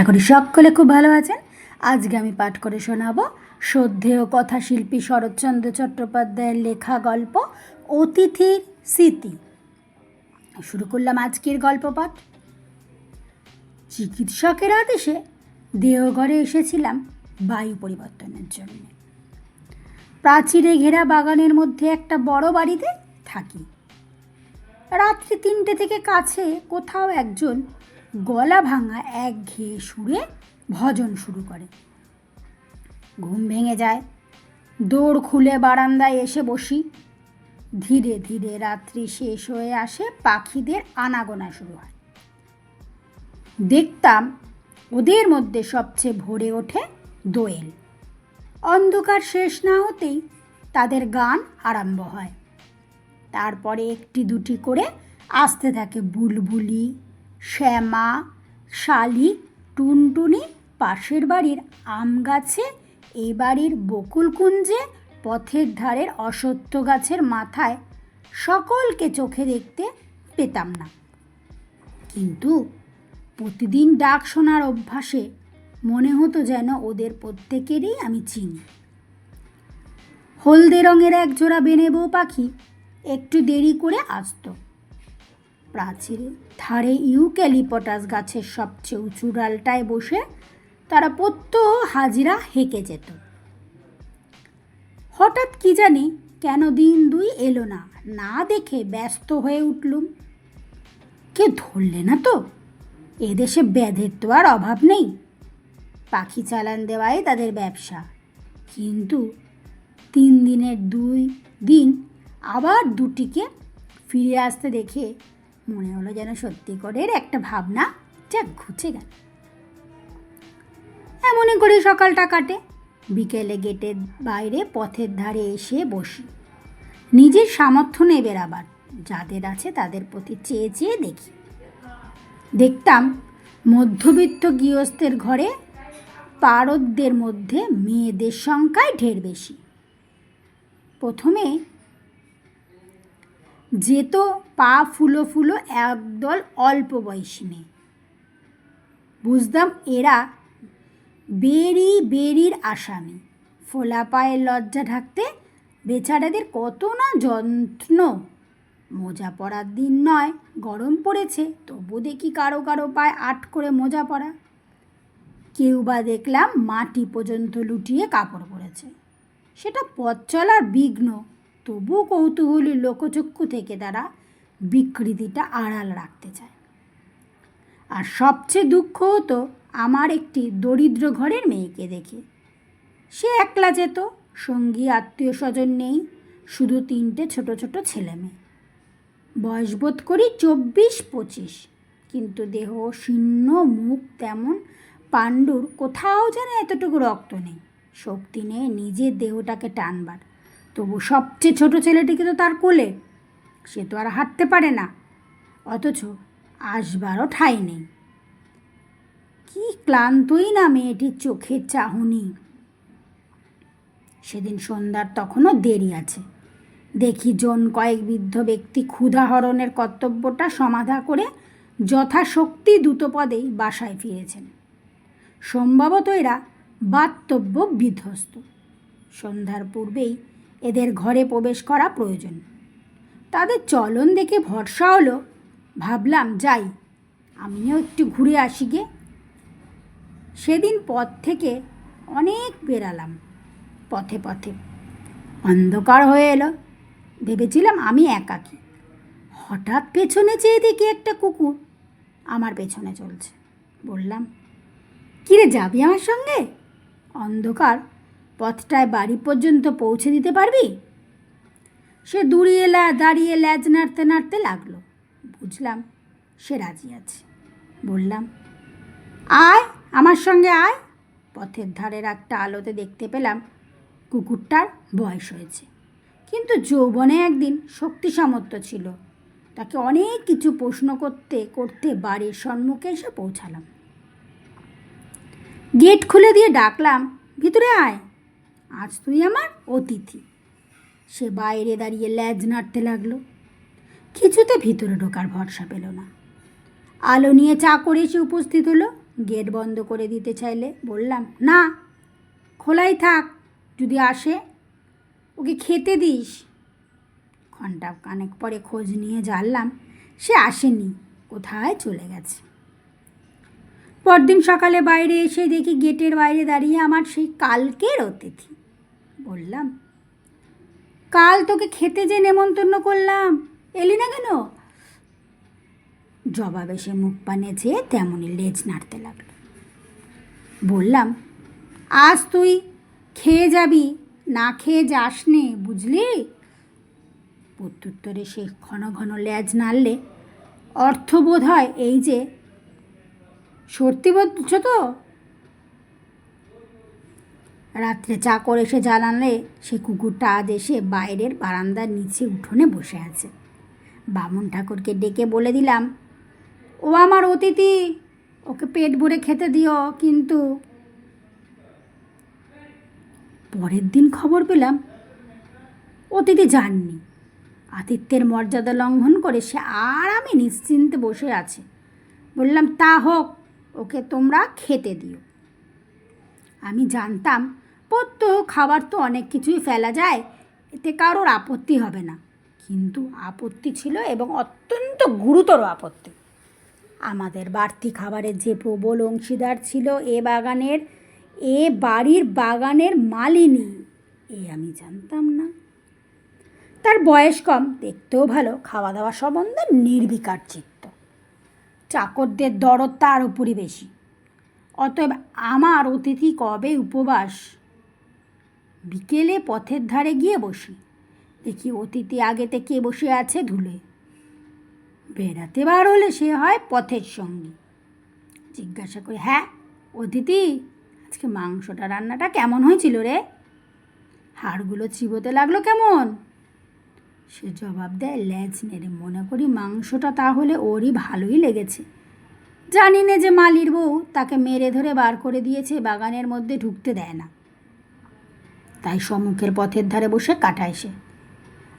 আশা করি সকলে খুব ভালো আছেন। আজকে আমি পাঠ করে শোনাবো শ্রদ্ধেয় কথাশিল্পী শরৎচন্দ্র চট্টোপাধ্যায়ের লেখা গল্প, অতিথির স্মৃতি। শুরু করলাম আজকের গল্প পাঠ। চিকিৎসকের আদেশে দেওঘরে এসেছিলাম বায়ু পরিবর্তনের জন্য। প্রাচীরে ঘেরা বাগানের মধ্যে একটা বড় বাড়িতে থাকি। রাত্রি তিনটে থেকে কাছে কোথাও একজন গলা ভাঙা এক ঘেয়ে সুরে ভজন শুরু করে। ঘুম ভেঙে যায়, দৌড় খুলে বারান্দায় এসে বসি। ধীরে ধীরে রাত্রি শেষ হয়ে আসে, পাখিদের আনাগোনা শুরু হয়। দেখতাম ওদের মধ্যে সবচেয়ে ভরে ওঠে দোয়েল। অন্ধকার শেষ না হতেই তাদের গান আরম্ভ হয়। তারপরে একটি দুটি করে আসতে থাকে বুলবুলি শ্যামা শালিক টুনটুনি, পাশের বাড়ির আম গাছে, এ বাড়ির বকুলকুঞ্জে পথের ধারের অসত্য গাছের মাথায়। সকলকে চোখে দেখতে পেতাম না। কিন্তু প্রতিদিন ডাক শোনার অভ্যাসে মনে হতো যেন ওদের প্রত্যেকেরই আমি চিনি। হলদে রঙের এক জোড়া বেনে বউ পাখি একটু দেরি করে আসতো। প্রাচীরে ধারে ইউক্যালিপটাস গাছের সবচেয়ে উঁচু ডালটায় বসে তারা প্রত্যহ হাজিরা হেঁকে যেত। হঠাৎ কি জানি কেন দিন দুই এলো না না দেখে ব্যস্ত হয়ে উঠলুম। কেউ ধরলে না তো? এদেশে ব্যাধের তো আর অভাব নেই। পাখি চালান দেওয়াই তাদের ব্যবসা। কিন্তু তিন দিনের দুই দিন আবার দুটিকে ফিরে আসতে দেখে মনে হলো যেন সত্যি করে একটা ভাবনা যা ঘুচে গেল। এমনই করে সকালটা কাটে। বিকেলে গেটের বাইরে পথের ধারে এসে বসি। নিজের সামর্থ্য নেবে আবার যাদের আছে তাদের প্রতি চেয়ে চেয়ে দেখি। দেখতাম মধ্যবিত্ত গৃহস্থের ঘরে পারদদের মধ্যে মেয়েদের সংখ্যায় ঢের বেশি। প্রথমে যেত পা ফুলো ফুলো একদল অল্প বয়সী মেয়ে। বুঝতাম এরা বেরি বেরির আসামি। ফোলা পায়ের লজ্জা ঢাকতে বেচারাদের কত না যত্ন। মোজা পরার দিন নয়, গরম পড়েছে, তবু দেখি কারও কারও পায়ে আট করে মোজা পরা। কেউ বা দেখলাম মাটি পর্যন্ত লুটিয়ে কাপড় পরেছে। সেটা পথ চলার বিঘ্ন তবু কৌতূহলী লোকচক্ষু থেকে তারা বিকৃতিটা আড়াল রাখতে চায়। আর সবচেয়ে দুঃখ হতো আমার একটি দরিদ্র ঘরের মেয়েকে দেখে। সে একলা যেত, সঙ্গী আত্মীয় স্বজন নেই, শুধু তিনটে ছোট ছোট ছেলে মেয়ে। বয়স বোধ করি চব্বিশ পঁচিশ, কিন্তু দেহ, শীর্ণ, মুখ তেমন পাণ্ডুর কোথাও যেন এতটুকু রক্ত নেই। শক্তি নেই, নিজের দেহটাকে টানবার। তবু সবচেয়ে ছোট ছেলেটিকে তো তার কোলে। সে তো আর হাঁটতে পারে না। অথচ আসবারও ঠাঁই নেই। কি ক্লান্তই না মেয়েটির চোখের চাহনি। সেদিন সন্ধ্যার তখনও দেরি আছে। দেখি জন কয়েক বৃদ্ধ ব্যক্তি ক্ষুধাহরণের কর্তব্যটা সমাধা করে যথাশক্তি দ্রুতপদেই বাসায় ফিরেছেন। সম্ভবত এরা বাস্তব্য বিধ্বস্ত। সন্ধ্যার পূর্বেই এদের ঘরে প্রবেশ করা প্রয়োজন। তাদের চলন দেখে ভরসা হলো, ভাবলাম যাই, আমিও একটু ঘুরে আসি গে। সেদিন পথ থেকে অনেক বেরালাম, পথে পথে। অন্ধকার হয়ে এলো, ভেবেছিলাম আমি একাকি হঠাৎ পেছনে চেয়ে দেখি একটা কুকুর আমার পেছনে চলছে। বললাম, কিরে, যাবি আমার সঙ্গে? অন্ধকার পথটায় বাড়ি পর্যন্ত পৌঁছে দিতে পারবি? সে দূরিয়ে লা, দাঁড়িয়ে ল্যাজ নাড়তে নাড়তে লাগল। বুঝলাম সে রাজি আছে। বললাম, আয়, আমার সঙ্গে আয়। পথের ধারের একটা আলোতে দেখতে পেলাম কুকুরটার বয়স হয়েছে। কিন্তু যৌবনে একদিন শক্তি সামর্থ্য ছিল। তাকে অনেক কিছু প্রশ্ন করতে করতে বাড়ির সম্মুখে এসে পৌঁছালাম। গেট খুলে দিয়ে ডাকলাম, ভিতরে আয়। আজ তুই আমার অতিথি। সে বাইরে দাঁড়িয়ে ল্যাজ নাড়তে লাগল। কিছুতে ভিতরে ঢোকার ভরসা পেল না। আলো নিয়ে চা করে এসে উপস্থিত হলো। গেট বন্ধ করে দিতে চাইলে বললাম, না, খোলাই থাক, যদি আসে, ওকে খেতে দিস। ঘণ্টা কানেক পরে খোঁজ নিয়ে জানলাম, সে আসেনি, কোথায় চলে গেছে। পরদিন সকালে বাইরে এসে দেখি গেটের বাইরে দাঁড়িয়ে আমার সেই কালকের অতিথি। বললাম, কাল তোকে খেতে যে নেমন্তন্ন করলাম। এলি না কেন? জবাবে সে মুখ পানে চেয়ে তেমনই লেজ নাড়তে লাগল। বললাম, আজ তুই খেয়ে যাবি, না খেয়ে যাস নে বুঝলি? প্রত্যুত্তরে সে ঘন ঘন লেজ নাড়লে অর্থ বোধ হয় এই যে, সত্যি বলছ তো? রাত্রে চাকর এসে জানালে সে কুকুরটা আজ এসে বাইরের বারান্দার নিচে উঠোনে বসে আছে। বামুন ঠাকুরকে ডেকে বলে দিলাম, ও আমার অতিথি, ওকে পেট ভরে খেতে দিও কিন্তু। পরের দিন খবর পেলাম, অতিথি যাননি। আতিথ্যের মর্যাদা লঙ্ঘন করে সে আরামে নিশ্চিন্তে বসে আছে। বললাম, তা হোক, ওকে তোমরা খেতে দিও। আমি জানতাম পত্য খাবার তো অনেক কিছুই ফেলা যায়, এতে কারোর আপত্তি হবে না। কিন্তু আপত্তি ছিল এবং অত্যন্ত গুরুতর আপত্তি। আমাদের বাড়তি খাবারের যে প্রবল অংশীদার ছিল এ বাগানের, এ বাড়ির বাগানের মালিনী, এ আমি জানতাম না। তার বয়স কম, দেখতেও ভালো খাওয়া দাওয়া সম্বন্ধে নির্বিকার চিত্ত। চাকরদের দরদ তার উপরই বেশি। অতএব আমার অতিথি কবে উপবাস বিকেলে পথের ধারে গিয়ে বসি। দেখি অতিথি আগেতে কে বসে আছে ধুলে। বেড়াতে বার হলে সে হয় পথের সঙ্গী। জিজ্ঞাসা করি হ্যাঁ অতিথি আজকে মাংসটা, রান্নাটা কেমন হয়েছিল রে? হাড়গুলো চিবোতে লাগল কেমন? সে জবাব দেয় ল্যাজ নেড়ে মনে করি মাংসটা তাহলে ওরই ভালোই লেগেছে। জানি না যে মালির বউ তাকে মেরে ধরে বার করে দিয়েছে, বাগানের মধ্যে ঢুকতে দেয় না। তাই সম্মুখের পথের ধারে বসে কাটায় সে।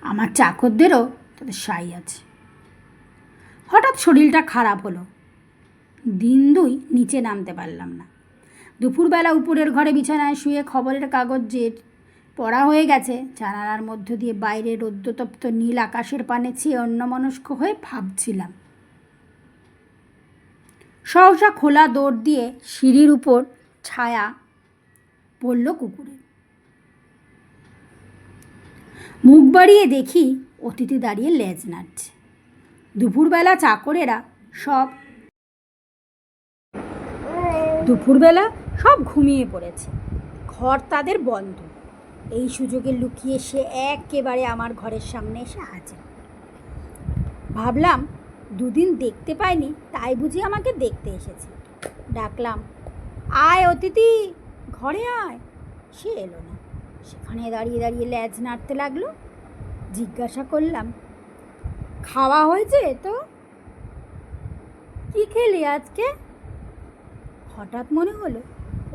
আমার চাকরদেরও তাদের সাই আছে। হঠাৎ শরীরটা খারাপ হলো। দিন দুই নিচে নামতে পারলাম না। দুপুরবেলা উপরের ঘরে বিছানায় শুয়ে খবরের কাগজ যে পড়া হয়ে গেছে, জানালার মধ্য দিয়ে বাইরে রৌদ্রতপ্ত নীল আকাশের পানে চেয়ে অন্যমনস্ক হয়ে ভাবছিলাম। সহসা খোলা দৌড় দিয়ে সিঁড়ির উপর ছায়া পড়ল কুকুরের। মুখ বাড়িয়ে দেখি অতিথি দাঁড়িয়ে লেজ নাড়ছে। দুপুরবেলা চাকরেরা সব দুপুরবেলা সব ঘুমিয়ে পড়েছে। ঘর তাদের বন্ধ। এই সুযোগে লুকিয়ে সে একেবারে আমার ঘরের সামনে এসে হাজির। ভাবলাম, দুদিন দেখতে পাইনি, তাই বুঝি আমাকে দেখতে এসেছে। ডাকলাম, আয় অতিথি, ঘরে আয়। সে এলো না। সেখানে দাঁড়িয়ে দাঁড়িয়ে ল্যাজ নাড়তে লাগল। জিজ্ঞাসা করলাম, খাওয়া হয়েছে তো? কি খেলি আজকে? হঠাৎ মনে হলো,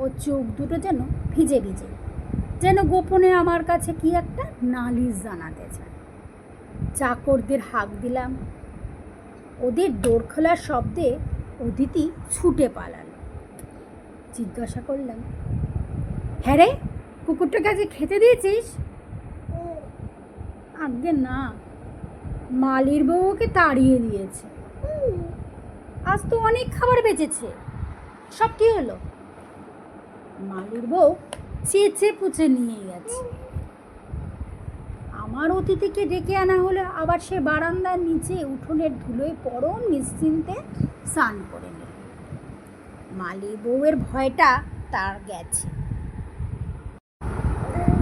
ও চোখ দুটো যেন ভিজে ভিজে, যেন গোপনে আমার কাছে কি একটা নালিশ জানাতে চায়। চাকরদের হাঁক দিলাম। ওদের দোর খোলার শব্দে অদিতি ছুটে পালালো। জিজ্ঞাসা করলাম হ্যাঁ রে কুকুরটাকে আজকে খেতে দিয়েছিস? আগে না। মালির বউকে তাড়িয়ে দিয়েছে। আজ তো অনেক খাবার বেঁচেছে। সব কি হলো? মালির বউ চেঁচে পুচে নিয়ে গেছে। আমার অতিথিকে ডেকে আনা হলো আবার সে বারান্দার নিচে উঠোনের ধুলোয় পরম নিশ্চিন্তে স্নান করে নিল। মালি বউয়ের ভয়টা তার গেছে।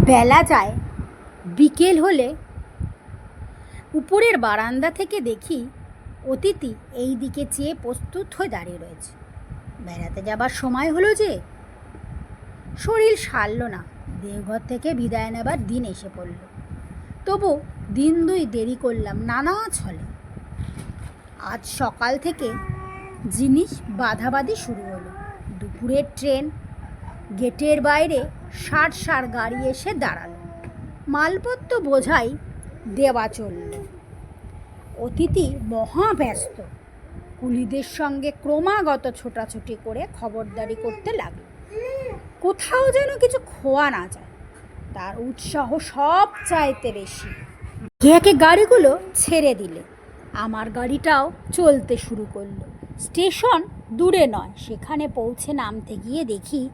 বেলা যায়, বিকেল হলে উপরের বারান্দা থেকে দেখি অতিথি এই দিকে চেয়ে প্রস্তুত হয়ে দাঁড়িয়ে রয়েছে। বেড়াতে যাবার সময় হলো যে, শরীর সারল না। দেহঘর থেকে বিদায় নেবার দিন এসে পড়ল। তবু দিন দুই দেরি করলাম নানা ছলে। আজ সকাল থেকে জিনিস বাধাবাধি শুরু হলো। দুপুরের ট্রেন, গেটের বাইরে ষাট সার গাড়ি এসে দাঁড়াল। মালপত্র বোঝাই দেওয়া চলল। অতিথি মহা ব্যস্ত কুলিদের সঙ্গে ক্রমাগত ছোটাছুটি করে খবরদারি করতে লাগল। কোথাও যেন কিছু খোয়া না যায়। তার উৎসাহ সব চাইতে বেশি। একে গাড়িগুলো ছেড়ে দিলে, আমার গাড়িটাও চলতে শুরু করল। স্টেশন দূরে নয়, সেখানে পৌঁছে নামতে গিয়ে দেখি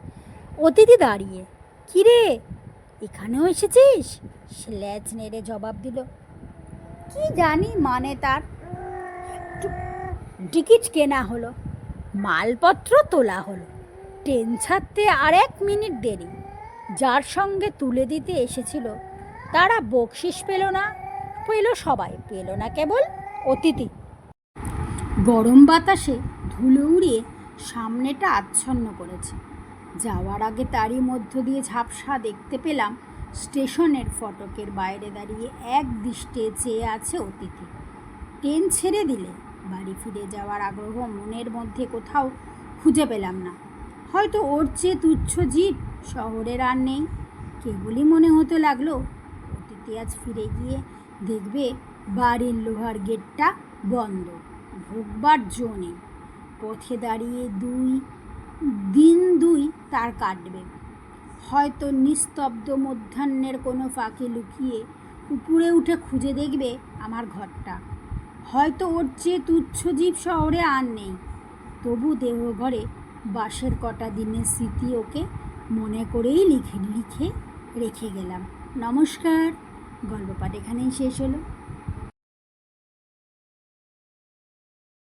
অতিথি দাঁড়িয়ে কিরে? এখানেও এসেছিস? সে ল্যাজ নেড়ে জবাব দিল। কি জানি মানে তার। টিকিট কেনা হলো। মালপত্র তোলা হলো। ট্রেন ছাড়তে আর এক মিনিট দেরি। যার সঙ্গে তুলে দিতে এসেছিল, তারা বকশিস পেল না। পেল সবাই, পেল না কেবল অতিথি। গরম বাতাসে ধুলো উড়িয়ে সামনেটা আচ্ছন্ন করেছে। যাওয়ার আগে তারই মধ্য দিয়ে ঝাপসা দেখতে পেলাম স্টেশনের ফটকের বাইরে দাঁড়িয়ে এক দৃষ্টে চেয়ে আছে অতিথি। ট্রেন ছেড়ে দিলে, বাড়ি ফিরে যাওয়ার আগ্রহ মনের মধ্যে কোথাও খুঁজে পেলাম না। হয়তো ওর চেয়ে তুচ্ছ জীব শহরের আর নেই। কেবলই মনে হতে লাগল, অতিথি আজ ফিরে গিয়ে দেখবে বাড়ির লোহার গেটটা বন্ধ ঢোকবার জো নেই। পথে দাঁড়িয়ে দুই দিন দুই তার কাটবে। হয়তো নিস্তব্ধ মধ্যাহ্নের কোনো ফাঁকে লুকিয়ে উপরে উঠে খুঁজে দেখবে আমার ঘরটা। হয়তো ওর চেয়ে তুচ্ছ জীব শহরে আর নেই। তবু দেহঘরে বাসের কটা দিনের স্মৃতি ওকে মনে করেই লিখে লিখে রেখে গেলাম। নমস্কার গল্প পাঠ এখানেই শেষ হলো।